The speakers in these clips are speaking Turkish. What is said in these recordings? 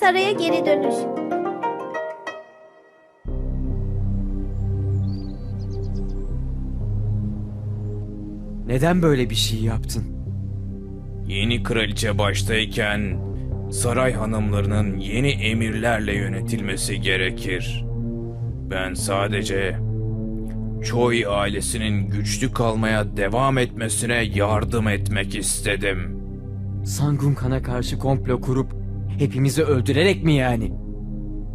Saraya geri dönüş. Neden böyle bir şey yaptın? Yeni kraliçe baştayken saray hanımlarının yeni emirlerle yönetilmesi gerekir. Ben sadece Choi ailesinin güçlü kalmaya devam etmesine yardım etmek istedim. Sangun Kan'a karşı komplo kurup hepimizi öldürerek mi yani?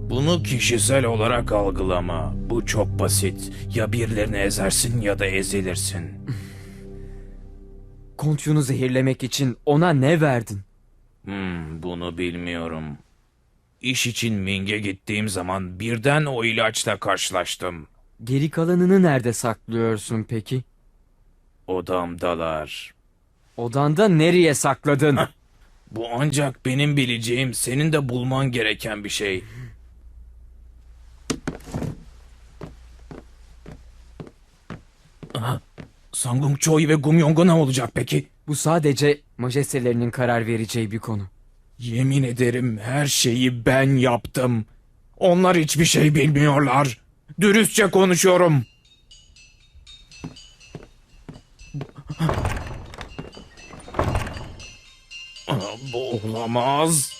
Bunu kişisel olarak algılama. Bu çok basit. Ya birilerini ezersin ya da ezilirsin. Kontyu'nu zehirlemek için ona ne verdin? Hmm, bunu bilmiyorum. İş için Ming'e gittiğim zaman birden o ilaçla karşılaştım. Geri kalanını nerede saklıyorsun peki? Odamdalar. Odanda nereye sakladın? Bu ancak benim bileceğim, senin de bulman gereken bir şey. Aha, Sangung Choi ve Gumyong'a ne olacak peki? Bu sadece majestelerinin karar vereceği bir konu. Yemin ederim her şeyi ben yaptım. Onlar hiçbir şey bilmiyorlar. Dürüstçe konuşuyorum. Bu olamaz.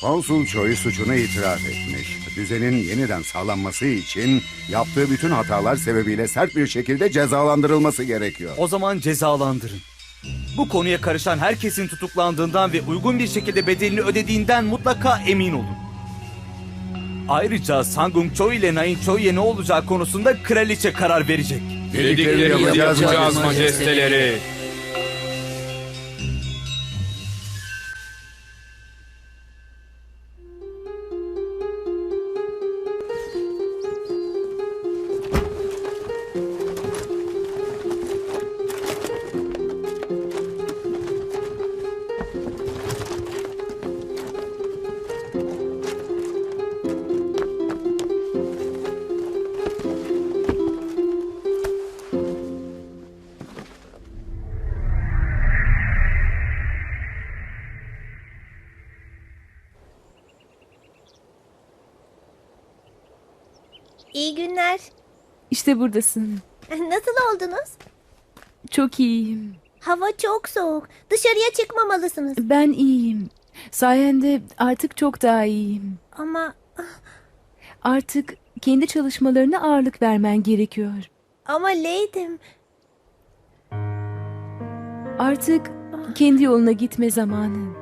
Konsul Choi suçunu itiraf etmiş. Düzenin yeniden sağlanması için yaptığı bütün hatalar sebebiyle sert bir şekilde cezalandırılması gerekiyor. O zaman cezalandırın. Bu konuya karışan herkesin tutuklandığından ve uygun bir şekilde bedelini ödediğinden mutlaka emin olun. Ayrıca Sangung Choi ile Nain Choi'ye ne olacağı konusunda kraliçe karar verecek. Yapacağız yapacağız majesteleri. İşte buradasın. Nasıl oldunuz? Çok iyiyim. Hava çok soğuk. Dışarıya çıkmamalısınız. Ben iyiyim. Sayende artık çok daha iyiyim. Ama Artık kendi çalışmalarına ağırlık vermen gerekiyor. ama Lady'm. Artık kendi yoluna gitme zamanı.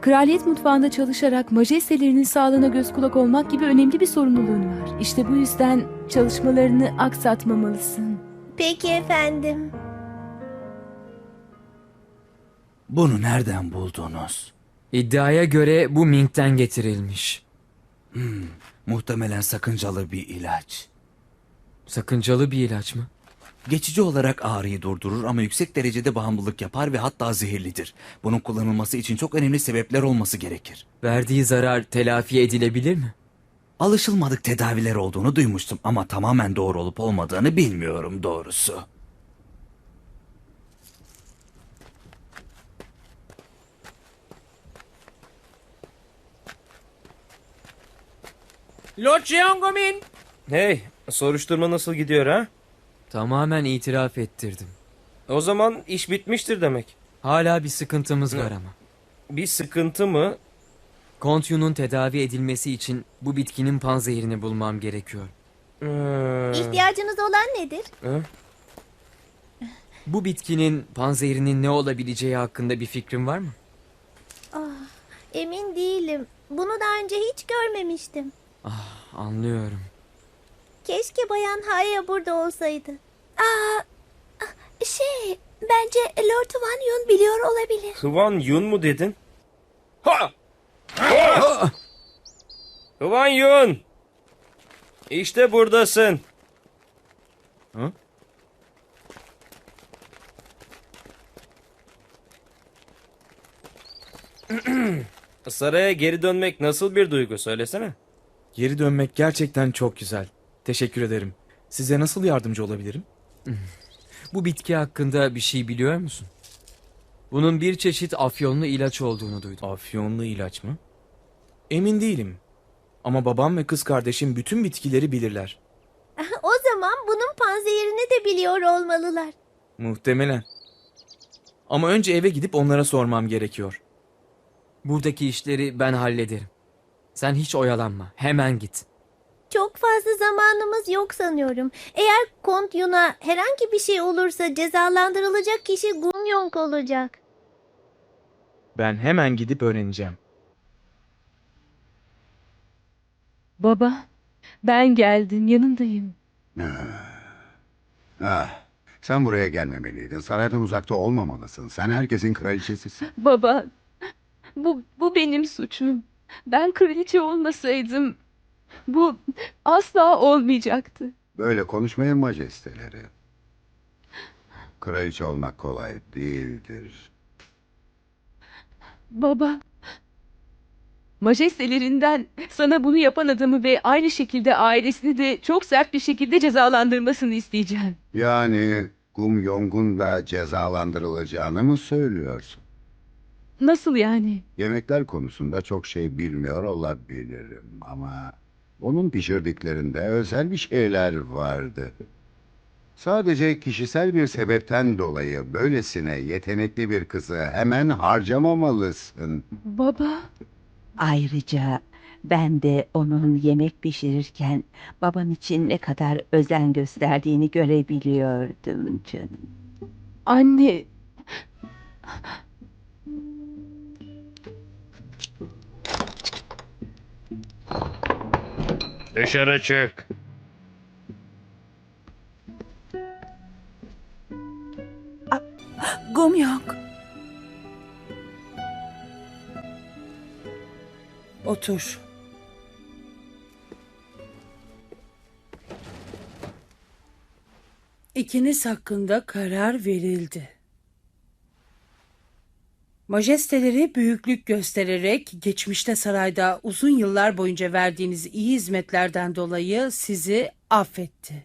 Kraliyet mutfağında çalışarak majestelerinin sağlığına göz kulak olmak gibi önemli bir sorumluluğun var. İşte bu yüzden çalışmalarını aksatmamalısın. Peki efendim. Bunu nereden buldunuz? İddiaya göre bu Ming'den getirilmiş. Muhtemelen sakıncalı bir ilaç. Sakıncalı bir ilaç mı? Geçici olarak ağrıyı durdurur ama yüksek derecede bağımlılık yapar ve hatta zehirlidir. Bunun kullanılması için çok önemli sebepler olması gerekir. Verdiği zarar telafi edilebilir mi? Alışılmadık tedaviler olduğunu duymuştum ama tamamen doğru olup olmadığını bilmiyorum doğrusu. Lord Jiangomin. Hey, soruşturma nasıl gidiyor ha? Tamamen itiraf ettirdim. O zaman iş bitmiştir demek. Hala bir sıkıntımız var ama. Bir sıkıntı mı? Kontyu'nun tedavi edilmesi için bu bitkinin panzehirini bulmam gerekiyor. Hmm. İhtiyacınız olan nedir? Bu bitkinin panzehirinin ne olabileceği hakkında bir fikrin var mı? Emin değilim. Bunu daha önce hiç görmemiştim. Anlıyorum. Keşke Bayan Haya burada olsaydı. Aa, şey, bence Lord Van Yun biliyor olabilir. Hıvan Yun mu dedin? Ha! Ha! Hıvan Yun! İşte buradasın. Hı? Saraya geri dönmek nasıl bir duygu söylesene. Geri dönmek gerçekten çok güzel. Teşekkür ederim. Size nasıl yardımcı olabilirim? Bu bitki hakkında bir şey biliyor musun? Bunun bir çeşit afyonlu ilaç olduğunu duydum. Afyonlu ilaç mı? Emin değilim. Ama babam ve kız kardeşim bütün bitkileri bilirler. O zaman bunun panzehirini de biliyor olmalılar. Muhtemelen. Ama önce eve gidip onlara sormam gerekiyor. Buradaki işleri ben hallederim. Sen hiç oyalanma. Hemen git. Çok fazla zamanımız yok sanıyorum. Eğer Kont Yun'a herhangi bir şey olursa cezalandırılacak kişi Gumyong olacak. Ben hemen gidip öğreneceğim. Baba, ben geldim, yanındayım. Ah, sen buraya gelmemeliydin. Saraydan uzakta olmamalısın. Sen herkesin kraliçesisin. Baba, bu, bu benim suçum. Ben kraliçe olmasaydım bu asla olmayacaktı. Böyle konuşmayın majesteleri. Kraliçe olmak kolay değildir. Baba, majestelerinden sana bunu yapan adamı ve aynı şekilde ailesini de çok sert bir şekilde cezalandırmasını isteyeceğim. Yani Gum Yong'un da cezalandırılacağını mı söylüyorsun? Nasıl yani? Yemekler konusunda çok şey bilmiyor olabilirim ama onun pişirdiklerinde özel bir şeyler vardı. Sadece kişisel bir sebepten dolayı böylesine yetenekli bir kızı hemen harcamamalısın. Baba, Ayrıca ben de onun yemek pişirirken baban için ne kadar özen gösterdiğini görebiliyordum canım. anne, Dışarı çık. Gumyong. Otur. İkiniz hakkında karar verildi. Majesteleri büyüklük göstererek geçmişte sarayda uzun yıllar boyunca verdiğiniz iyi hizmetlerden dolayı sizi affetti.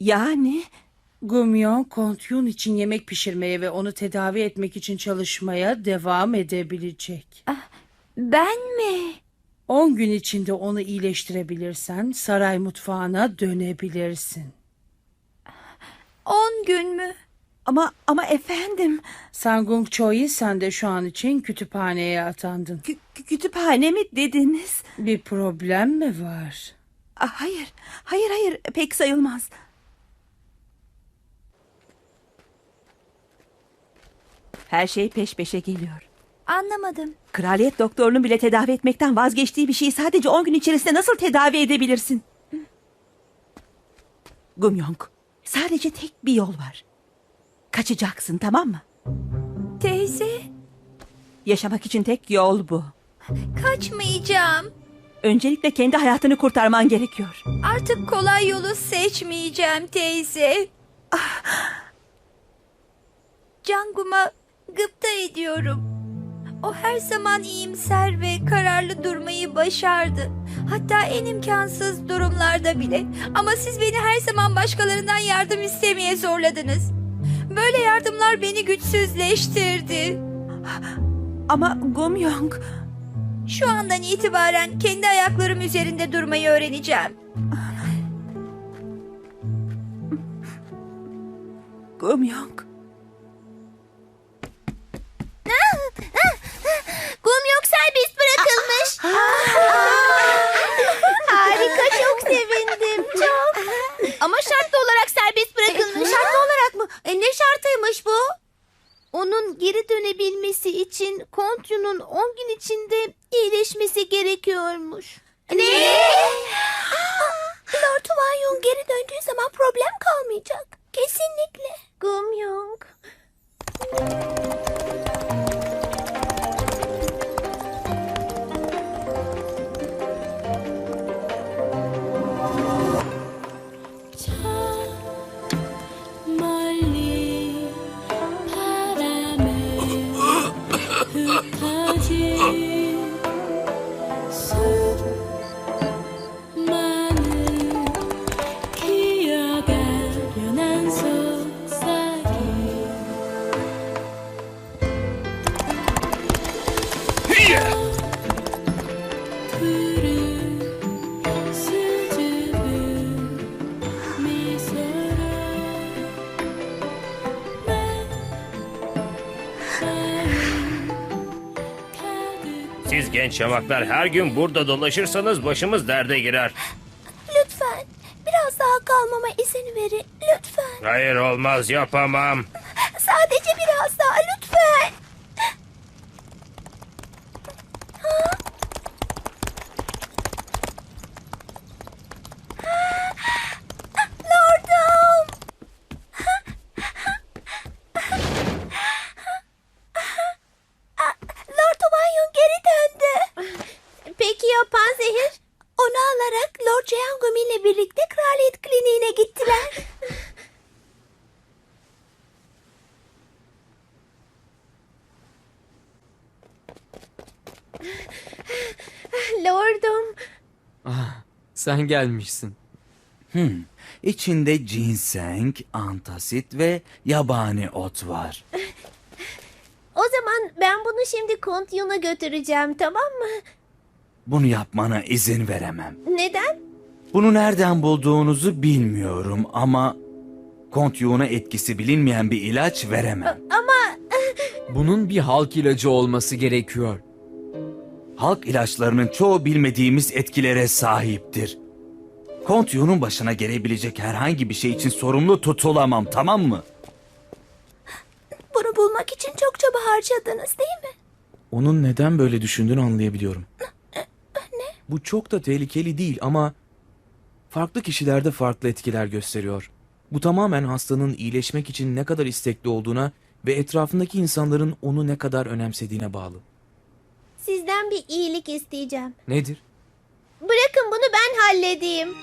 Yani Gumyon Kontyun için yemek pişirmeye ve onu tedavi etmek için çalışmaya devam edebilecek. Ben mi? 10 gün içinde onu iyileştirebilirsen saray mutfağına dönebilirsin. On gün mü? Ama ama efendim Sangung Choi'yi sen de şu an için kütüphaneye atandın. kü- kütüphane mi dediniz? Bir problem mi var? Ah, hayır, hayır, hayır pek sayılmaz. Her şey peş peşe geliyor. Anlamadım. Kraliyet doktorunun bile tedavi etmekten vazgeçtiği bir şeyi sadece 10 gün içerisinde nasıl tedavi edebilirsin? Gumyong, sadece tek bir yol var. Kaçacaksın tamam mı? Teyze, Yaşamak için tek yol bu. kaçmayacağım. Öncelikle kendi hayatını kurtarman gerekiyor. Artık kolay yolu seçmeyeceğim teyze. Cangum'a gıpta ediyorum. O her zaman iyimser ve kararlı durmayı başardı. Hatta en imkansız durumlarda bile. Ama siz beni her zaman başkalarından yardım istemeye zorladınız. Böyle yardımlar beni güçsüzleştirdi. Ama Gumyong, Şu andan itibaren kendi ayaklarım üzerinde durmayı öğreneceğim. Gumyong. Gum yok serbest bırakılmış. Harika çok sevindim çok. Ama şartlı olarak serbest bırakılmış. şartlı olarak? E, ne şartıymış bu? Onun geri dönebilmesi için Kontyu'nun 10 gün içinde iyileşmesi gerekiyormuş. Ne? Lord Wanyong geri döndüğü zaman problem kalmayacak. Kesinlikle. Gumyong. Yamaklar her gün burada dolaşırsanız başımız derde girer. Lütfen biraz daha kalmama izin verin. Lütfen. Hayır olmaz yapamam. Sadece biraz daha lütfen. Lordum. Lord Obanyon geri döndü. Peki ya Panzehir? Onu alarak Lord Jeangumi ile birlikte kraliyet kliniğine gittiler. Lordum. Ah, sen gelmişsin. Hmm. İçinde ginseng, antasit ve yabani ot var. O zaman ben bunu şimdi Kont Yun'a götüreceğim tamam mı? Bunu yapmana izin veremem. Neden? Bunu nereden bulduğunuzu bilmiyorum ama Kont Yuğun'a etkisi bilinmeyen bir ilaç veremem. Bunun bir halk ilacı olması gerekiyor. Halk ilaçlarının çoğu bilmediğimiz etkilere sahiptir. Kont Yuğun'un başına gelebilecek herhangi bir şey için sorumlu tutulamam tamam mı? Bunu bulmak için çok çaba harcadınız değil mi? Onun neden böyle düşündüğünü anlayabiliyorum. Bu çok da tehlikeli değil ama farklı kişilerde farklı etkiler gösteriyor. Bu tamamen hastanın iyileşmek için ne kadar istekli olduğuna ve etrafındaki insanların onu ne kadar önemsediğine bağlı. Sizden bir iyilik isteyeceğim. Nedir? Bırakın bunu ben halledeyim.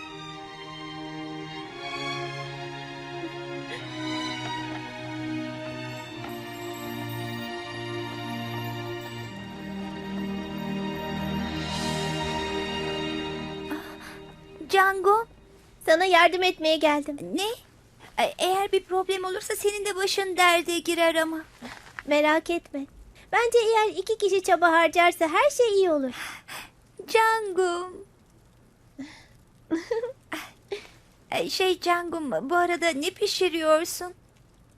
Django. Sana yardım etmeye geldim. Ne? Eğer bir problem olursa senin de başın derde girer ama. Merak etme. Bence eğer iki kişi çaba harcarsa her şey iyi olur. Cangum. şey Cangum bu arada ne pişiriyorsun?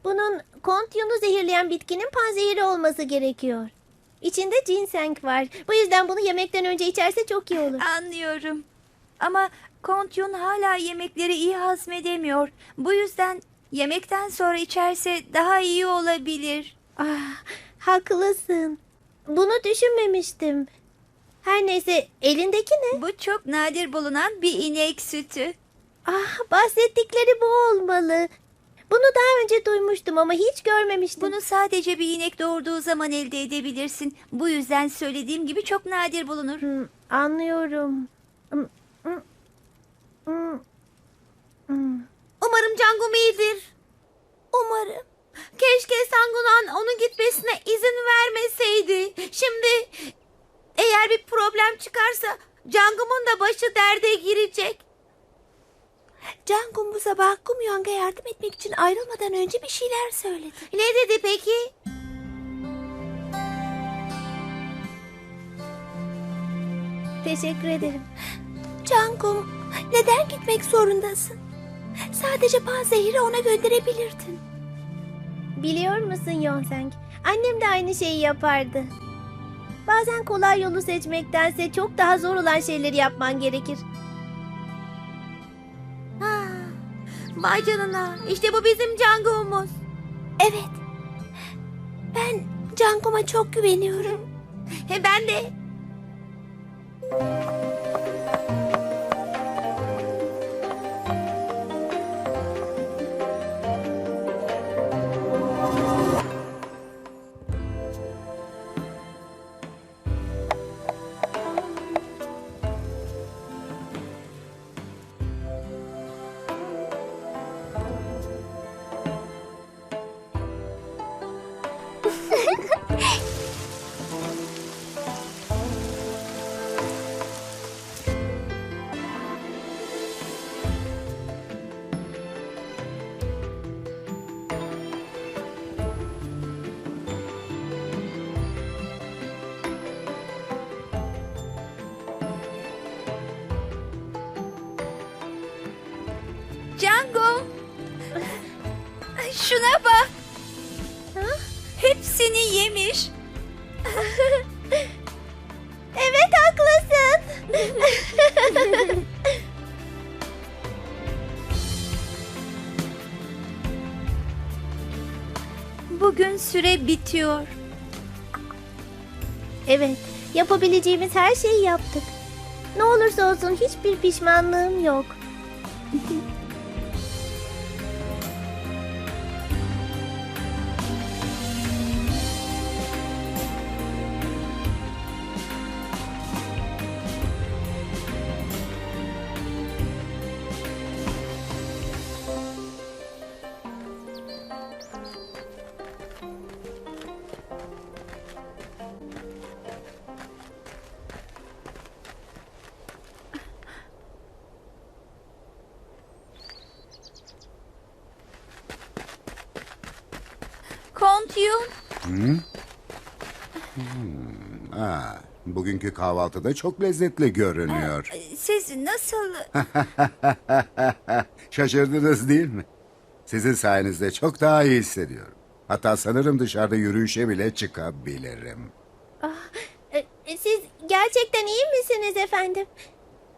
Bunun kontyonu zehirleyen bitkinin panzehiri olması gerekiyor. İçinde ginseng var. Bu yüzden bunu yemekten önce içerse çok iyi olur. Anlıyorum. Ama Kontyon hala yemekleri iyi hazmedemiyor. Bu yüzden yemekten sonra içerse daha iyi olabilir. Ah, haklısın. Bunu düşünmemiştim. Her neyse elindeki ne? Bu çok nadir bulunan bir inek sütü. Ah bahsettikleri bu olmalı. Bunu daha önce duymuştum ama hiç görmemiştim. Bunu sadece bir inek doğurduğu zaman elde edebilirsin. Bu yüzden söylediğim gibi çok nadir bulunur. anlıyorum. Umarım Cangum iyidir. Umarım. Keşke Sangunan onun gitmesine izin vermeseydi. Şimdi eğer bir problem çıkarsa Cangum'un da başı derde girecek. Cangum bu sabah Kumyong'a yardım etmek için ayrılmadan önce bir şeyler söyledi. Ne dedi peki? Teşekkür ederim. Cangum, neden gitmek zorundasın? Sadece panzehiri ona gönderebilirdin. Biliyor musun Yonseng? Annem de aynı şeyi yapardı. Bazen kolay yolu seçmektense çok daha zor olan şeyleri yapman gerekir. Ha, vay canına. İşte bu bizim Cangum'umuz. Evet. Ben Cangum'a çok güveniyorum. He ben de. Bitiyor. Evet, yapabileceğimiz her şeyi yaptık. Ne olursa olsun hiçbir pişmanlığım yok. Yun, Hı? Hmm, ha, bugünkü kahvaltıda çok lezzetli görünüyor. siz nasıl... Şaşırdınız değil mi? Sizin sayenizde çok daha iyi hissediyorum. Hatta sanırım dışarıda yürüyüşe bile çıkabilirim. E, e, Siz gerçekten iyi misiniz efendim?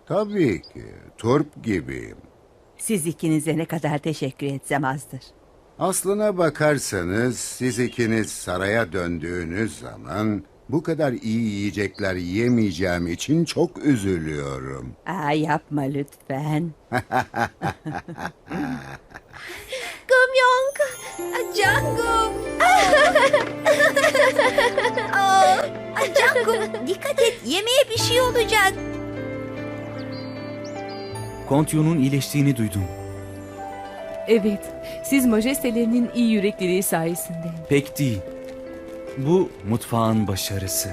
Tabii ki. Turp gibiyim. Siz ikinize ne kadar teşekkür etsem azdır. Aslına bakarsanız siz ikiniz saraya döndüğünüz zaman bu kadar iyi yiyecekler yemeyeceğim için çok üzülüyorum. Aa, yapma lütfen. Gumyong! Cangum! Cangum dikkat et yemeğe bir şey olacak. Kont Yu'nun iyileştiğini duydum. Evet, siz majestelerinin iyi yürekliliği sayesinde. Pek değil. Bu mutfağın başarısı.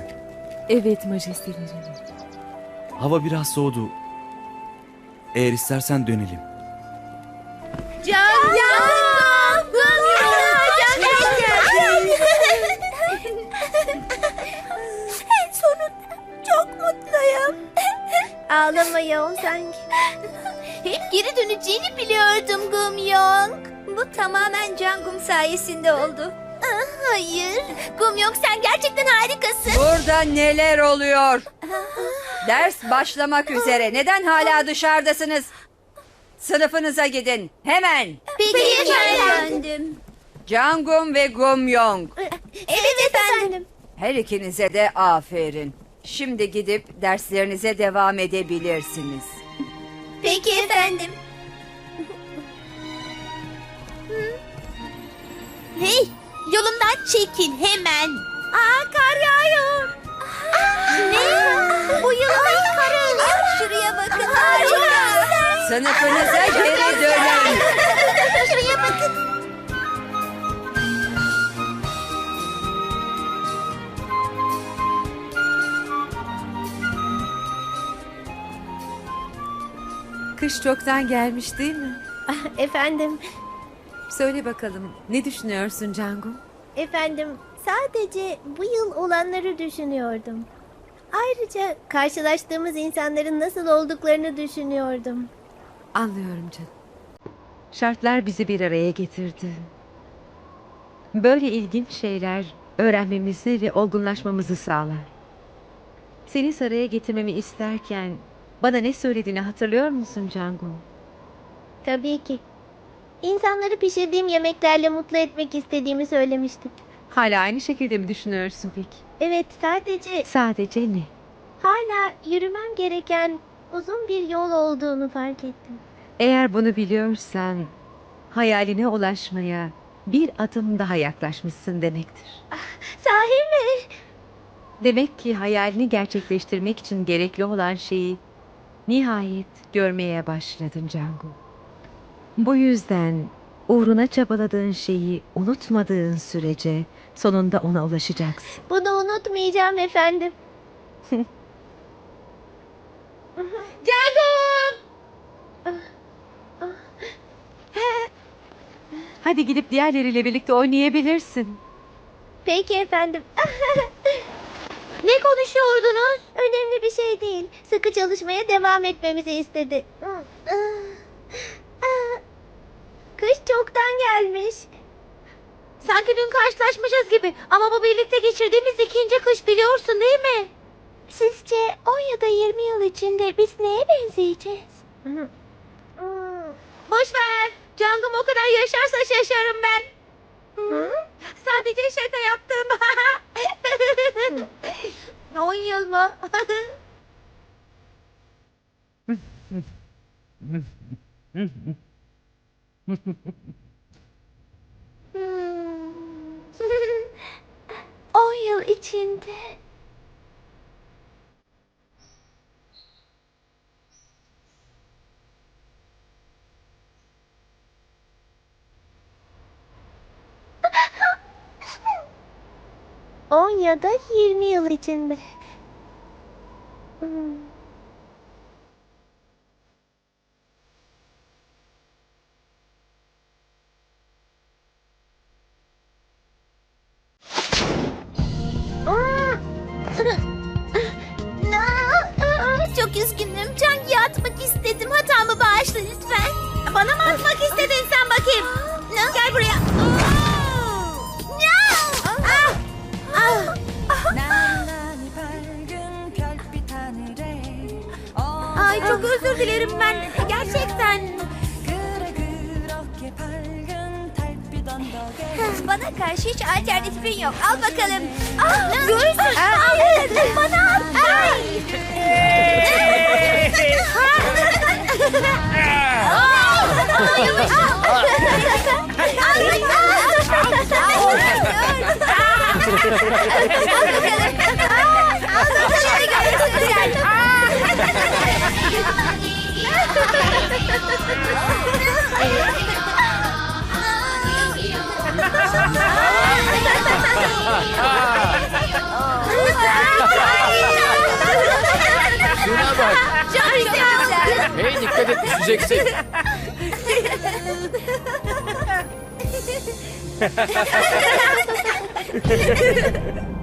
Evet majesteleri. Hava biraz soğudu. Eğer istersen dönelim. Can! Can! En sonunda çok mutluyum. Ağlama Yeon sanki. Hep geri döneceğini biliyordum Bu tamamen Cangum sayesinde oldu. Hayır. Gumyong sen gerçekten harikasın. Burada neler oluyor? Ders başlamak üzere. Neden hala dışarıdasınız? Sınıfınıza gidin. Hemen. Peki efendim. Efendim. Cangum ve Gumyong. Evet efendim. Her ikinize de aferin. Şimdi gidip derslerinize devam edebilirsiniz. Peki efendim. Hey, yolumdan çekil hemen. Aa, kar yağıyor. ne? Bu yılın karı. Şuraya bakın harika. Sınıfınıza geri dönün. Şuraya bakın. Kış çoktan gelmiş değil mi? Efendim, Söyle bakalım ne düşünüyorsun Cangum? efendim sadece bu yıl olanları düşünüyordum. Ayrıca karşılaştığımız insanların nasıl olduklarını düşünüyordum. Anlıyorum canım. Şartlar bizi bir araya getirdi. Böyle ilginç şeyler öğrenmemizi ve olgunlaşmamızı sağlar. Seni saraya getirmemi isterken bana ne söylediğini hatırlıyor musun Cangum? Tabii ki. İnsanları pişirdiğim yemeklerle mutlu etmek istediğimi söylemiştim. Hala aynı şekilde mi düşünüyorsun peki? Evet, sadece Sadece ne? hala yürümem gereken uzun bir yol olduğunu fark ettim. Eğer bunu biliyorsan hayaline ulaşmaya bir adım daha yaklaşmışsın demektir. Sahi mi? Demek ki hayalini gerçekleştirmek için gerekli olan şeyi nihayet görmeye başladın Cangu. Bu yüzden uğruna çabaladığın şeyi unutmadığın sürece sonunda ona ulaşacaksın. Bunu unutmayacağım efendim. Cangum! Hadi gidip diğerleriyle birlikte oynayabilirsin. Peki efendim. ne konuşuyordunuz? Önemli bir şey değil. Sıkı çalışmaya devam etmemizi istedi. Kış çoktan gelmiş. Sanki dün karşılaşmışız gibi. Ama bu birlikte geçirdiğimiz ikinci kış biliyorsun değil mi? Sizce 10 ya da 20 yıl içinde biz neye benzeyeceğiz? Boş ver. Cangım o kadar yaşarsa şaşarım ben. Sadece şaka yaptım. 10 yıl mı? Hmm. 10 yıl içinde On ya da 20 yıl içinde. Hmm. Çok üzgünüm. Can yatmak istedim. Hatamı bağışla lütfen. Bana mı atmak istedin sen bakayım? Gel buraya. Ay çok özür dilerim ben. Bana karşı hiç alternatifin yok. Al bakalım. Ah, göğsün. Hayır, bana at. Ay. Şuna bak. Çok güzel. Hey dikkat et düşeceksin.